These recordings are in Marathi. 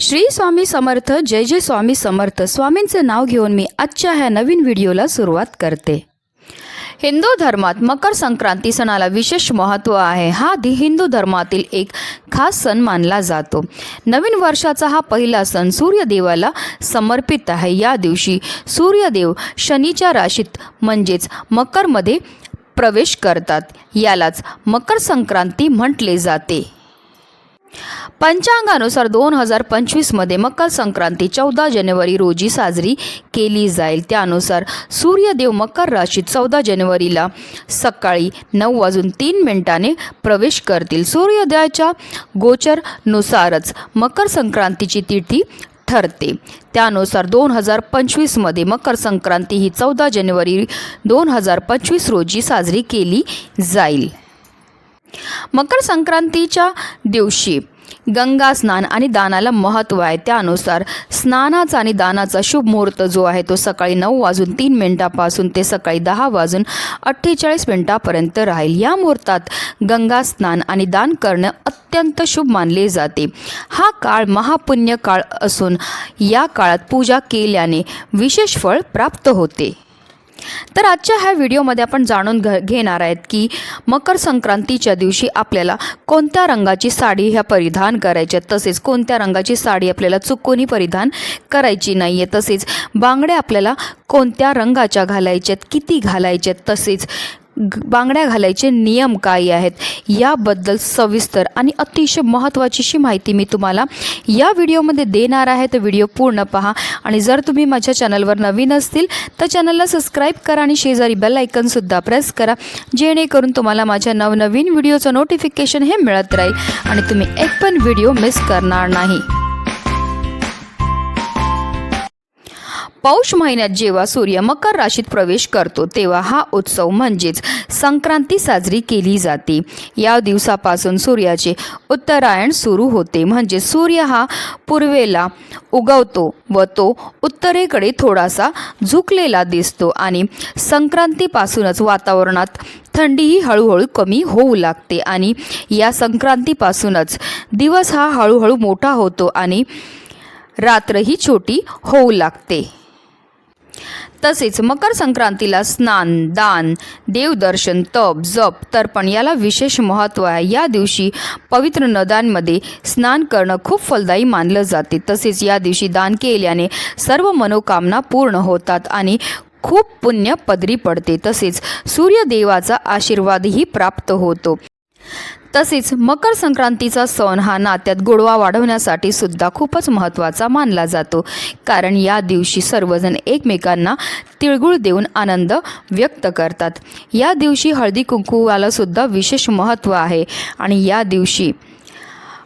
श्री स्वामी समर्थ जय जय स्वामी समर्थ. स्वामींचे नाव घेऊन मी आजच्या ह्या नवीन व्हिडिओला सुरुवात करते. हिंदू धर्मात मकर संक्रांती सणाला विशेष महत्त्व आहे. हा दि हिंदू धर्मातील एक खास सण मानला जातो. नवीन वर्षाचा हा पहिला सण सूर्यदेवाला समर्पित आहे. या दिवशी सूर्यदेव शनीच्या राशीत म्हणजेच मकरमध्ये प्रवेश करतात. यालाच मकर संक्रांती म्हटले जाते. पंचांगानुसार दोन हजार पंचवीसमध्ये मकर संक्रांती चौदा जानेवारी रोजी साजरी केली जाईल. त्यानुसार सूर्यदेव मकर राशीत चौदा जानेवारीला सकाळी नऊ वाजून तीन मिनिटाने प्रवेश करतील. सूर्योदयाच्या गोचरनुसारच मकर संक्रांतीची तिथी ठरते. त्यानुसार दोन हजार पंचवीसमध्ये मकर संक्रांती ही चौदा जानेवारी दोन हजार पंचवीस रोजी साजरी केली जाईल. मकर संक्रांतीच्या दिवशी गंगा स्नान आणि दानाला महत्त्व आहे. त्यानुसार स्नानाचा आणि दानाचा शुभ मुहूर्त जो आहे तो सकाळी नऊ वाजून तीन मिनिटापासून ते सकाळी दहा वाजून अठ्ठेचाळीस मिनिटापर्यंत राहील. या मुहूर्तात गंगा स्नान आणि दान करणं अत्यंत शुभ मानले जाते. हा काळ महापुण्य काळ असून या काळात पूजा केल्याने विशेष फळ प्राप्त होते. तर आजच्या ह्या व्हिडिओमध्ये आपण जाणून घ घेणार आहेत की मकर संक्रांतीच्या दिवशी आपल्याला कोणत्या रंगाची साडी ह्या परिधान करायच्या तसेच कोणत्या रंगाची साडी आपल्याला चुकूनही परिधान करायची नाही आहे तसेच बांगड्या आपल्याला कोणत्या रंगाच्या घालायच्यात किती घालायच्यात? तसेच बांगड्या घालायचे नियम काय आहेत? याबद्दल सविस्तर आणि अतिशय महत्त्वाचीशी माहिती मी तुम्हाला या व्हिडिओमध्ये देणार आहे. तर व्हिडिओ पूर्ण पहा. आणि जर तुम्ही माझ्या चॅनलवर नवीन असतील तर चॅनलला सबस्क्राईब करा आणि शेजारी बेल आयकनसुद्धा प्रेस करा जेणेकरून तुम्हाला माझ्या नवनवीन व्हिडिओचं नोटिफिकेशन हे मिळत राहील आणि तुम्ही एक पण व्हिडिओ मिस करणार नाही. पौष महिन्यात जेव्हा सूर्य मकर राशीत प्रवेश करतो तेव्हा हा उत्सव म्हणजेच संक्रांती साजरी केली जाते. या दिवसापासून सूर्याचे उत्तरायण सुरू होते. म्हणजे सूर्य हा पूर्वेला उगवतो व तो उत्तरेकडे थोडासा झुकलेला दिसतो आणि संक्रांतीपासूनच वातावरणात थंडीही हळूहळू कमी होऊ लागते आणि या संक्रांतीपासूनच दिवस हा हळूहळू मोठा होतो आणि रात्रही छोटी होऊ लागते. तसेच मकर संक्रांतीला स्नान दान देवदर्शन तप जप तर्पण याला विशेष महत्त्व आहे. या दिवशी पवित्र नद्यांमध्ये स्नान करणं खूप फलदायी मानलं जाते. तसेच या दिवशी दान केल्याने सर्व मनोकामना पूर्ण होतात आणि खूप पुण्य पदरी पडते. तसेच सूर्यदेवाचा आशीर्वादही प्राप्त होतो. तसेच मकर संक्रांतीचा सण हा नात्यात गोडवा वाढवण्यासाठी सुद्धा खूपच महत्त्वाचा मानला जातो. कारण या दिवशी सर्वजण एकमेकांना तिळगुळ देऊन आनंद व्यक्त करतात. या दिवशी हळदी कुंकूवाला सुद्धा विशेष महत्त्व आहे आणि या दिवशी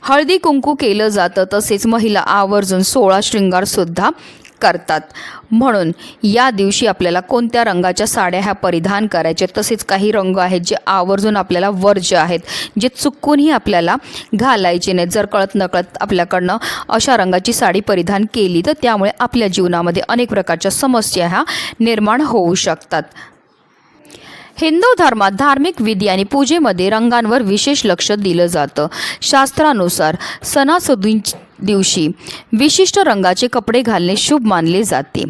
हळदी कुंकू केलं जातं. तसेच महिला आवर्जून सोळा शृंगारसुद्धा करतात. म्हणून या दिवशी आपल्याला कोणत्या रंगाच्या साड्या ह्या परिधान करायच्या? तसेच काही रंग आहेत जे आवर्जून आपल्याला वर्ज्य आहेत जे चुकूनही आपल्याला घालायचे नाहीत. जर कळत नकळत आपल्याकडनं अशा रंगाची साडी परिधान केली तर त्यामुळे आपल्या जीवनामध्ये अनेक प्रकारच्या समस्या ह्या निर्माण होऊ शकतात. हिंदू धर्मात धार्मिक विधी आणि पूजेमध्ये रंगांवर विशेष लक्ष दिलं जातं. शास्त्रानुसार सणासुदींची दिवशी विशिष्ट रंगाचे कपडे घालणे शुभ मानले जाते.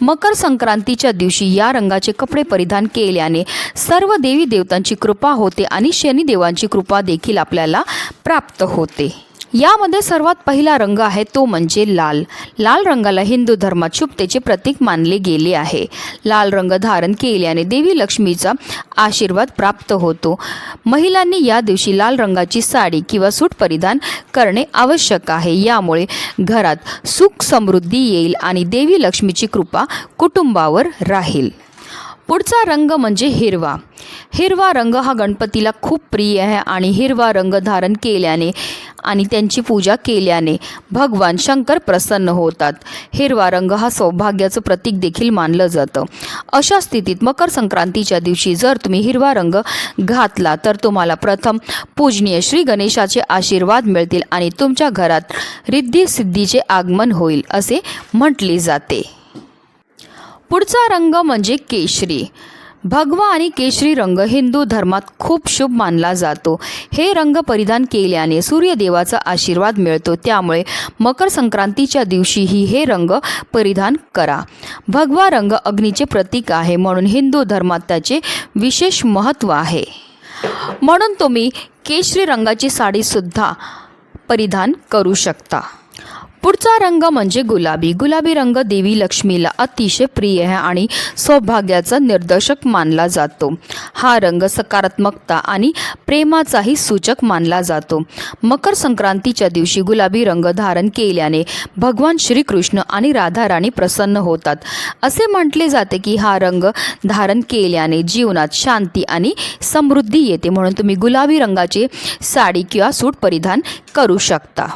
मकर संक्रांतीच्या दिवशी या रंगाचे कपडे परिधान केल्याने सर्व देवी देवतांची कृपा होते आणि शनिदेवांची कृपा देखील आपल्याला प्राप्त होते. यामध्ये सर्वात पहिला रंग आहे तो म्हणजे लाल. लाल रंगाला हिंदू धर्मात शुभतेचे प्रतीक मानले गेले आहे. लाल रंग धारण केल्याने देवी लक्ष्मीचा आशीर्वाद प्राप्त होतो. महिलांनी या दिवशी लाल रंगाची साडी किंवा सूट परिधान करणे आवश्यक आहे. यामुळे घरात सुख समृद्धी येईल आणि देवी लक्ष्मीची कृपा कुटुंबावर राहील. पुढचा रंग म्हणजे हिरवा. हिरवा रंग हा गणपतीला खूप प्रिय आहे आणि हिरवा रंग धारण केल्याने आणि त्यांची पूजा केल्याने भगवान शंकर प्रसन्न होतात. हिरवा रंग हा सौभाग्याचं प्रतीक देखील मानलं जातं. अशा स्थितीत मकर संक्रांतीच्या दिवशी जर तुम्ही हिरवा रंग घातला तर तुम्हाला प्रथम पूजनीय श्री गणेशाचे आशीर्वाद मिळतील आणि तुमच्या घरात रिद्धी सिद्धीचे आगमन होईल असे म्हटले जाते. पुढचा रंग म्हणजे केशरी. भगवा आणि केशरी रंग हिंदू धर्मात खूप शुभ मानला जातो. हे रंग परिधान केल्याने सूर्यदेवाचा आशीर्वाद मिळतो. त्यामुळे मकर संक्रांतीच्या दिवशीही हे रंग परिधान करा. भगवा रंग अग्नीचे प्रतीक आहे म्हणून हिंदू धर्मात त्याचे विशेष महत्त्व आहे. म्हणून तुम्ही केशरी रंगाची साडीसुद्धा परिधान करू शकता. पुढचा रंग म्हणजे गुलाबी. गुलाबी रंग देवी लक्ष्मीला अतिशय प्रिय आहे आणि सौभाग्याचा निर्देशक मानला जातो. हा रंग सकारात्मकता आणि प्रेमाचाही सूचक मानला जातो. मकर संक्रांतीच्या दिवशी गुलाबी रंग धारण केल्याने भगवान श्रीकृष्ण आणि राधाराणी प्रसन्न होतात. असे म्हटले जाते की हा रंग धारण केल्याने जीवनात शांती आणि समृद्धी येते म्हणून तुम्ही गुलाबी रंगाची साडी किंवा सूट परिधान करू शकता.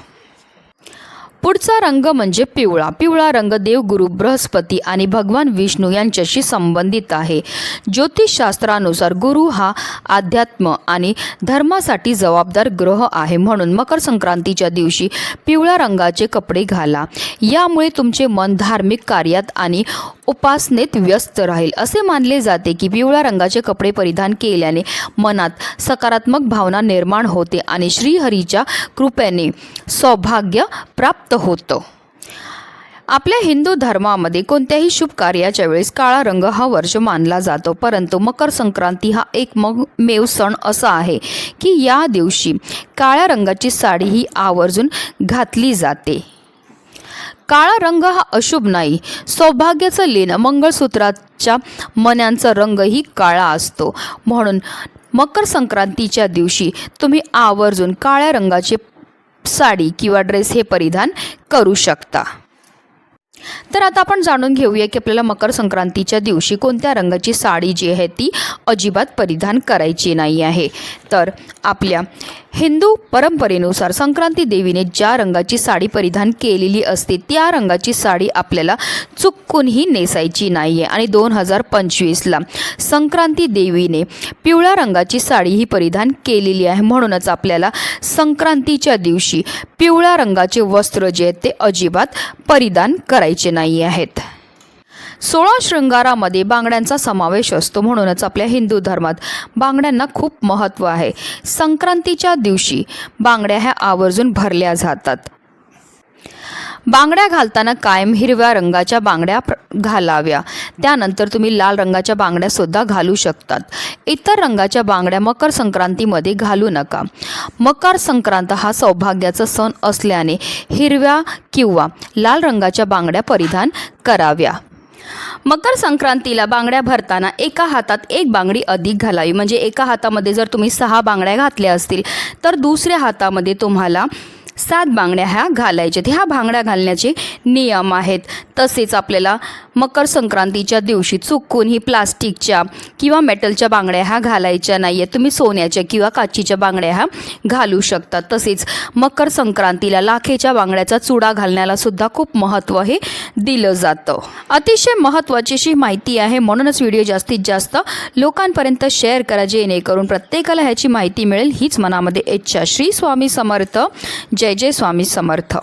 पुढचा रंग म्हणजे पिवळा. पिवळा रंग देवगुरु बृहस्पती आणि भगवान विष्णू यांच्याशी संबंधित आहे. ज्योतिषशास्त्रानुसार गुरु हा अध्यात्म आणि धर्मासाठी जबाबदार ग्रह आहे म्हणून मकर संक्रांतीच्या दिवशी पिवळ्या रंगाचे कपडे घाला. यामुळे तुमचे मन धार्मिक कार्यात आणि उपासनेत व्यस्त राहील. असे मानले जाते की पिवळ्या रंगाचे कपडे परिधान केल्याने मनात सकारात्मक भावना निर्माण होते आणि श्रीहरीच्या कृपेने सौभाग्य प्राप्त होतं. आपल्या हिंदू धर्मामध्ये कोणत्याही शुभ कार्याच्या वेळेस काळा रंग हा वर्ष मानला जातो परंतु मकर संक्रांती हा एक मग मेव सण असा आहे की या दिवशी काळ्या रंगाची साडी ही आवर्जून घातली जाते. काळा रंग हा अशुभ नाही सौभाग्याचं लेणं मंगळसूत्राच्या मण्यांचा रंगही काळा असतो. म्हणून मकर संक्रांतीच्या दिवशी तुम्ही आवर्जून काळ्या रंगाचे साडी किंवा ड्रेस हे परिधान करू शकता. तर आता आपण जाणून घेऊया की आपल्याला मकर संक्रांतीच्या दिवशी कोणत्या रंगाची साडी जी आहे ती अजिबात परिधान करायची नाही आहे. तर आपल्या हिंदू परंपरेनुसार संक्रांती देवीने ज्या रंगाची साडी परिधान केलेली असते त्या रंगाची साडी आपल्याला चुकूनही नेसायची नाही आहे आणि दोन हजार पंचवीसला संक्रांती देवीने पिवळ्या रंगाची साडी ही परिधान केलेली आहे. म्हणूनच आपल्याला संक्रांतीच्या दिवशी पिवळ्या रंगाचे वस्त्र जे आहेत ते अजिबात परिधान करायचे नाही आहेत सोळा शृंगारामध्ये बांगड्यांचा समावेश असतो म्हणूनच आपल्या हिंदू धर्मात बांगड्यांना खूप महत्त्व आहे. संक्रांतीच्या दिवशी बांगड्या ह्या आवर्जून भरल्या जातात. बांगड्या घालताना कायम हिरव्या रंगाच्या बांगड्या प्र- घालाव्या. त्यानंतर तुम्ही लाल रंगाच्या बांगड्यासुद्धा घालू शकतात. इतर रंगाच्या बांगड्या मकर संक्रांतीमध्ये घालू नका. मकर संक्रांत हा सौभाग्याचा सण असल्याने हिरव्या किंवा लाल रंगाच्या बांगड्या परिधान कराव्या. मकर संक्रांतीला बांगड्या भरताना एका हातात एक बांगडी अधिक घालावी. म्हणजे एका हातामध्ये जर तुम्ही सहा बांगड्या घातल्या असतील तर दुसऱ्या हातामध्ये तुम्हाला सात बांगड्या ह्या घालायच्यात ह्या बांगड्या घालण्याचे नियम आहेत. तसेच आपल्याला मकर संक्रांतीच्या दिवशी चुकून ही प्लास्टिकच्या किंवा मेटलच्या बांगड्या ह्या घालायच्या नाही आहेत तुम्ही सोन्याच्या किंवा काचीच्या बांगड्या ह्या घालू शकता. तसेच मकर संक्रांतीला लाखेच्या बांगड्याचा चुडा घालण्याला सुद्धा खूप महत्त्व हे दिलं जातं. अतिशय महत्त्वाची अशी माहिती आहे. म्हणूनच व्हिडिओ जास्तीत जास्त लोकांपर्यंत शेअर करा. जेणेकरून प्रत्येकाला ह्याची माहिती मिळेल. हीच मनामध्ये इच्छा. श्री स्वामी समर्थ. जय जय जय स्वामी समर्थ.